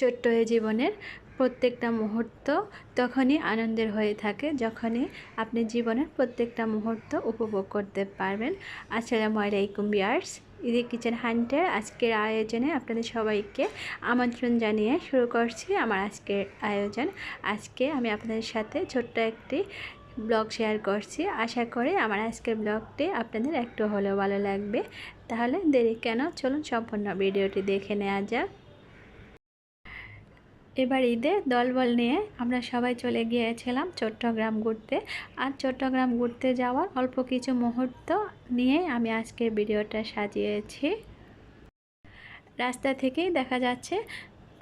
ছোট্ট এই জীবনের প্রত্যেকটা মুহূর্ত তখনই আনন্দের হয়ে থাকে, যখনই আপনি জীবনের প্রত্যেকটা মুহূর্ত উপভোগ করতে পারবেন। আসসালামু আলাইকুম বিয়ার্স ইদি কিচেন হান্টের আজকের আয়োজনে আপনাদের সবাইকে আমন্ত্রণ জানিয়ে শুরু করছি আমার আজকের আয়োজন। আজকে আমি আপনাদের সাথে ছোট্ট একটি ব্লগ শেয়ার করছি। আশা করি আমার আজকের ব্লগটি আপনাদের একটু হলেও ভালো লাগবে। তাহলে দেরি কেন, চলুন সম্পূর্ণ ভিডিওটি দেখে নেওয়া যাক। এবার ঈদে দলবল নিয়ে আমরা সবাই চলে গিয়েছিলাম চট্টগ্রাম ঘুরতে। আর চট্টগ্রাম ঘুরতে যাওয়ার অল্প কিছু মুহূর্ত নিয়ে আমি আজকের ভিডিওটা সাজিয়েছি। রাস্তা থেকেই দেখা যাচ্ছে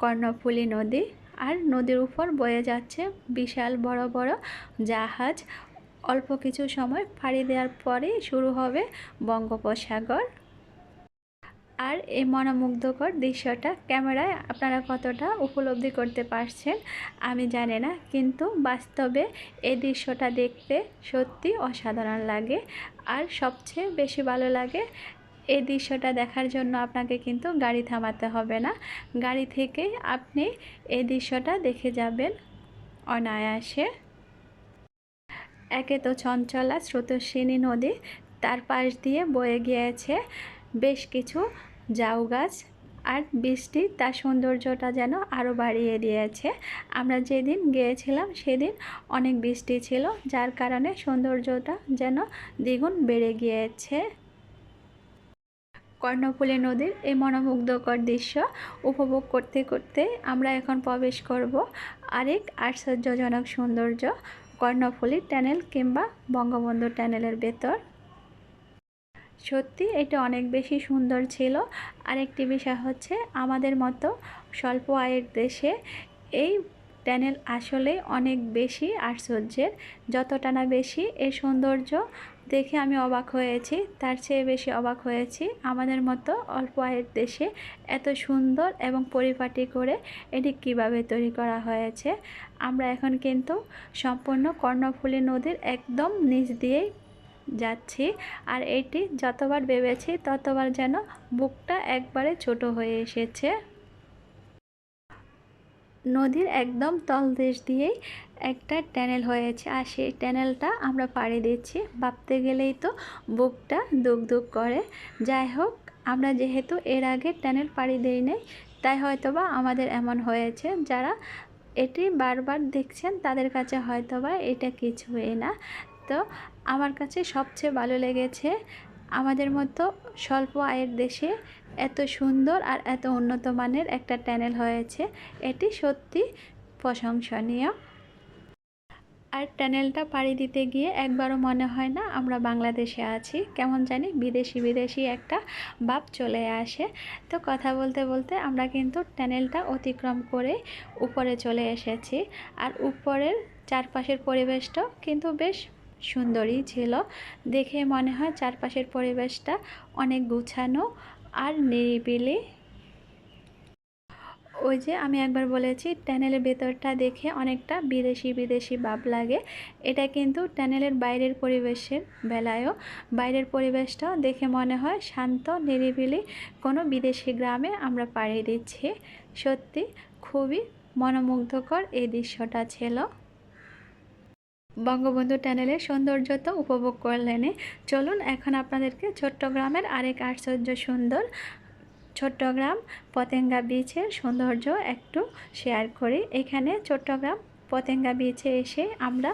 কর্ণফুলী নদী আর নদীর উপর বয়ে যাচ্ছে বিশাল বড় বড় জাহাজ। অল্প কিছু সময় ফাড়ি দেওয়ার পরেই শুরু হবে বঙ্গোপসাগর। এই মনোমুগ্ধকর দৃশ্যটা ক্যামেরায় আপনারা কতটা উপলব্ধি করতে পারছেন আমি জানি না, কিন্তু বাস্তবে এই দৃশ্যটা দেখতে সত্যি অসাধারণ লাগে। আর সবচেয়ে বেশি ভালো লাগে, এই দৃশ্যটা দেখার জন্য আপনাকে কিন্তু গাড়ি থামাতে হবে না। গাড়ি থেকে আপনি এই দৃশ্যটা দেখে যাবেন অনায়াসে। একে তো চঞ্চলা স্রোতস্বিনী নদী, তার পাশ দিয়ে বয়ে গিয়েছে বেশ কিছু জাউ গাছ আর বৃষ্টি, তার সৌন্দর্যটা যেন আরও বাড়িয়ে দিয়েছে। আমরা যেদিন গিয়েছিলাম সেদিন অনেক বৃষ্টি ছিল, যার কারণে সৌন্দর্যটা যেন দ্বিগুণ বেড়ে গিয়েছে। কর্ণফুলী নদীর এই মনোমুগ্ধকর দৃশ্য উপভোগ করতে করতে আমরা এখন প্রবেশ করব আরেক আশ্চর্যজনক সৌন্দর্য, কর্ণফুলী ট্যানেল কিংবা বঙ্গবন্ধু ট্যানেলের ভেতর। সত্যি এটা অনেক বেশি সুন্দর ছিল। আরেকটি বিষয় হচ্ছে আমাদের মতো স্বল্প আয়ের দেশে এই ট্যানেল আসলে অনেক বেশি আশ্চর্যের। যতটা না বেশি এর সৌন্দর্য দেখে আমি অবাক হয়েছি, তার চেয়ে বেশি অবাক হয়েছি আমাদের মতো অল্প আয়ের দেশে এত সুন্দর এবং পরিপাটি করে এটি কীভাবে তৈরি করা হয়েছে। আমরা এখন কিন্তু সম্পূর্ণ কর্ণফুলী নদীর একদম নিচ দিয়েই যাচ্ছি। আর এটি যতবার ভেবেছি, ততবার যেন বুকটা একবারে ছোট হয়ে এসেছে। নদীর একদম তলদেশ দিয়েই একটা ট্যানেল হয়েছে, আর সেই ট্যানেলটা আমরা পাড়ি দিচ্ছি। ভাবতে গেলেই তো বুকটা দুক দুক করে। যাই হোক, আমরা যেহেতু এর আগে ট্যানেল পাড়ি দিই নেই, তাই হয়তোবা আমাদের এমন হয়েছে। যারা এটি বারবার দেখছেন, তাদের কাছে হয়তোবা এটা কিছু কিছুই না। তো আমার কাছে সবচেয়ে ভালো লেগেছে আমাদের মতো স্বল্প আয়ের দেশে এত সুন্দর আর এত উন্নত মানের একটা ট্যানেল হয়েছে। এটি সত্যি প্রশংসনীয়। আর ট্যানেলটা পাড়ি দিতে গিয়ে একবারও মনে হয় না আমরা বাংলাদেশে আছি। কেমন জানি বিদেশি বিদেশি একটা ভাব চলে আসে। তো কথা বলতে বলতে আমরা কিন্তু ট্যানেলটা অতিক্রম করে উপরে চলে এসেছি। আর উপরের চারপাশের পরিবেশটাও কিন্তু বেশ সুন্দরই ছিল। দেখে মনে হয় চারপাশের পরিবেশটা অনেক গুছানো আর নিরিবিলি। ওই যে আমি একবার বলেছি, ট্যানেলের ভেতরটা দেখে অনেকটা বিদেশি বিদেশি ভাব লাগে। এটা কিন্তু ট্যানেলের বাইরের পরিবেশের বেলায়ও। বাইরের পরিবেশটাও দেখে মনে হয় শান্ত, নিরিবিলি কোনো বিদেশি গ্রামে আমরা পাড়িয়ে দিচ্ছি। সত্যি খুবই মনোমুগ্ধকর এই দৃশ্যটা ছিল। বঙ্গবন্ধু ট্যানেলের সৌন্দর্য তো উপভোগ করলেনে চলুন, এখন আপনাদেরকে চট্টগ্রামের আরেক আশ্চর্য সুন্দর চট্টগ্রাম পতেঙ্গা বিচের সৌন্দর্য একটু শেয়ার করি। এখানে চট্টগ্রাম পতেঙ্গা বিচে এসে আমরা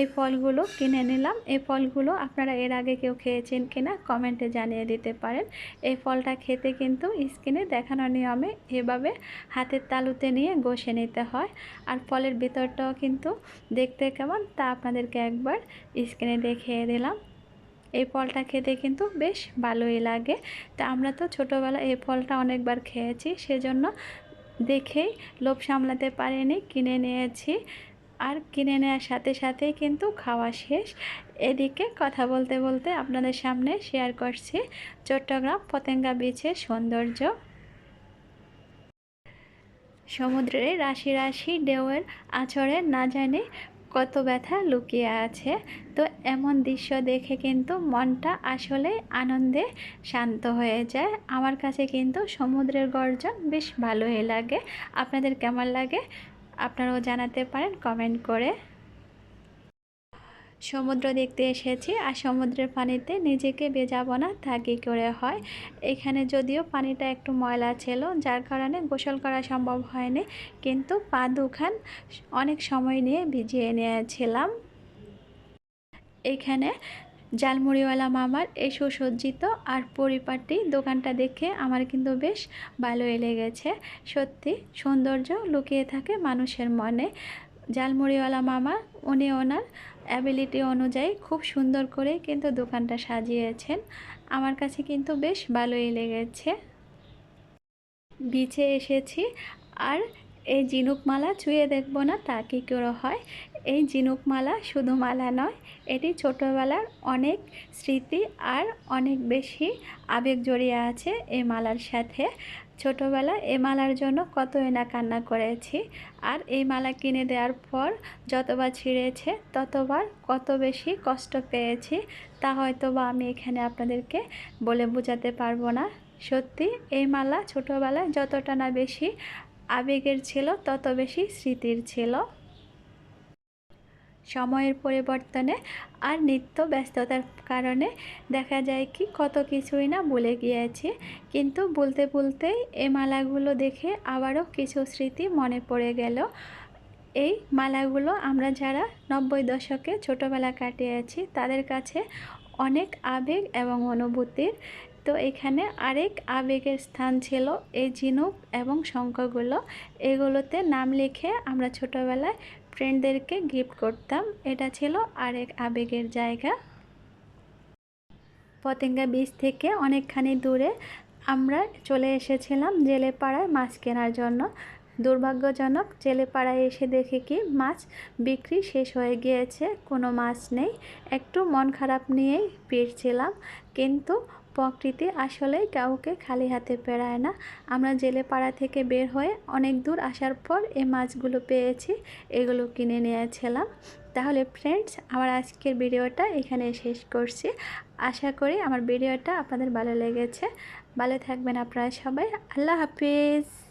এই ফলগুলো কিনে নিলাম। এই ফলগুলো আপনারা এর আগে কেউ খেয়েছেন কিনা কমেন্টে জানিয়ে দিতে পারেন। এই ফলটা খেতে কিন্তু স্কিনে দেখানো নিয়মে এভাবে হাতের তালুতে নিয়ে ঘষে নিতে হয়। আর ফলের ভিতরটাও কিন্তু দেখতে কেমন তা আপনাদেরকে একবার স্কিনে দেখিয়ে দিলাম। এই ফলটা খেতে কিন্তু বেশ ভালোই লাগে। তা আমরা তো ছোটোবেলায় এই ফলটা অনেকবার খেয়েছি, সেজন্য দেখেই লোভ সামলাতে পারেনি, কিনে নিয়েছি। আর কিনে নেওয়ার সাথে সাথে কিন্তু খাওয়া শেষ। এদিকে কথা বলতে বলতে আপনাদের সামনে শেয়ার করছি চট্টগ্রাম পতেঙ্গা বিচের সৌন্দর্য। সমুদ্রে রাশি রাশি ঢেউয়ের আচরে না জানি কত ব্যথা লুকিয়ে আছে। তো এমন দৃশ্য দেখে কিন্তু মনটা আসলে আনন্দে শান্ত হয়ে যায়। আমার কাছে কিন্তু সমুদ্রের গর্জন বেশ ভালোই লাগে। আপনাদের কেমন লাগে? আপনারাও জানাতে পারেন কমেন্ট করে। সমুদ্র দেখতে এসেছি আর সমুদ্রের পানিতে নিজেকে বেজাবো না তা করে হয়। এখানে যদিও পানিটা একটু ময়লা ছিল, যার কারণে গোসল করা সম্ভব হয়নি, কিন্তু পা দুখান অনেক সময় নিয়ে ভিজিয়ে নিয়েছিলাম। এখানে জালমুড়িওয়ালা মামার এই সুসজ্জিত আর পরিপাটি দোকানটা দেখে আমার কিন্তু বেশ ভালোই লেগেছে। সত্যি সৌন্দর্য লুকিয়ে থাকে মানুষের মনে। জালমুড়িওয়ালা মামা, উনি ওনার অ্যাবিলিটি অনুযায়ী খুব সুন্দর করে কিন্তু দোকানটা সাজিয়েছেন। আমার কাছে কিন্তু বেশ ভালোই লেগেছে। বিচে এসেছি। আর এই জিনুক মালা ছুঁয়ে দেখব না তা কী করে হয়। এই জিনুক মালা শুধু মালা নয়, এটি ছোটোবেলার অনেক স্মৃতি আর অনেক বেশি আবেগ জড়িয়ে আছে এই মালার সাথে। ছোটোবেলা এই মালার জন্য কতই না কান্না করেছি। আর এই মালা কিনে দেওয়ার পর যতবার ছিঁড়েছে, ততবার কত বেশি কষ্ট পেয়েছি, তা হয়তো বা আমি এখানে আপনাদেরকে বলে বোঝাতে পারব না। সত্যি এই মালা ছোটোবেলায় যতটা না বেশি আবেগের ছিল, তত বেশি স্মৃতির ছিল। সময়ের পরিবর্তনে আর নিত্য ব্যস্ততার কারণে দেখা যায় কি কত কিছুই না ভুলে গিয়েছি। কিন্তু বলতে বলতেই এই মালাগুলো দেখে আবারও কিছু স্মৃতি মনে পড়ে গেল। এই মালাগুলো আমরা যারা নব্বই দশকে ছোটোবেলা কাটিয়েছি তাদের কাছে অনেক আবেগ এবং অনুভূতির। তো এখানে আরেক আবেগের স্থান ছিল এই ঝিনুক এবং শঙ্খগুলো। এগুলোতে নাম লিখে আমরা ছোটোবেলায় ফ্রেন্ডদেরকে গিফট করতাম। এটা ছিল আরেক আবেগের জায়গা। পতেঙ্গা বীচ থেকে অনেকখানি দূরে আমরা চলে এসেছিলাম জেলেপাড়ায় মাছ কেনার জন্য। দুর্ভাগ্যজনক জেলেপাড়ায় এসে দেখে কি, মাছ বিক্রি শেষ হয়ে গিয়েছে, কোনো মাছ নেই। একটু মন খারাপ নিয়েই ফিরছিলাম কিন্তু প্রকৃতি আসলে কাউকে খালি হাতে পেরায় না। আমরা জেলে পাড়া থেকে বের হয়ে অনেক দূর আসার পর এই মাছগুলো পেয়েছি, এগুলো কিনে নিয়েছিলাম। তাহলে ফ্রেন্ডস আমার আজকের ভিডিওটা এখানে শেষ করছি। আশা করি আমার ভিডিওটা আপনাদের ভালো লেগেছে। ভালো থাকবেন আপনারা সবাই। আল্লাহ হাফিজ।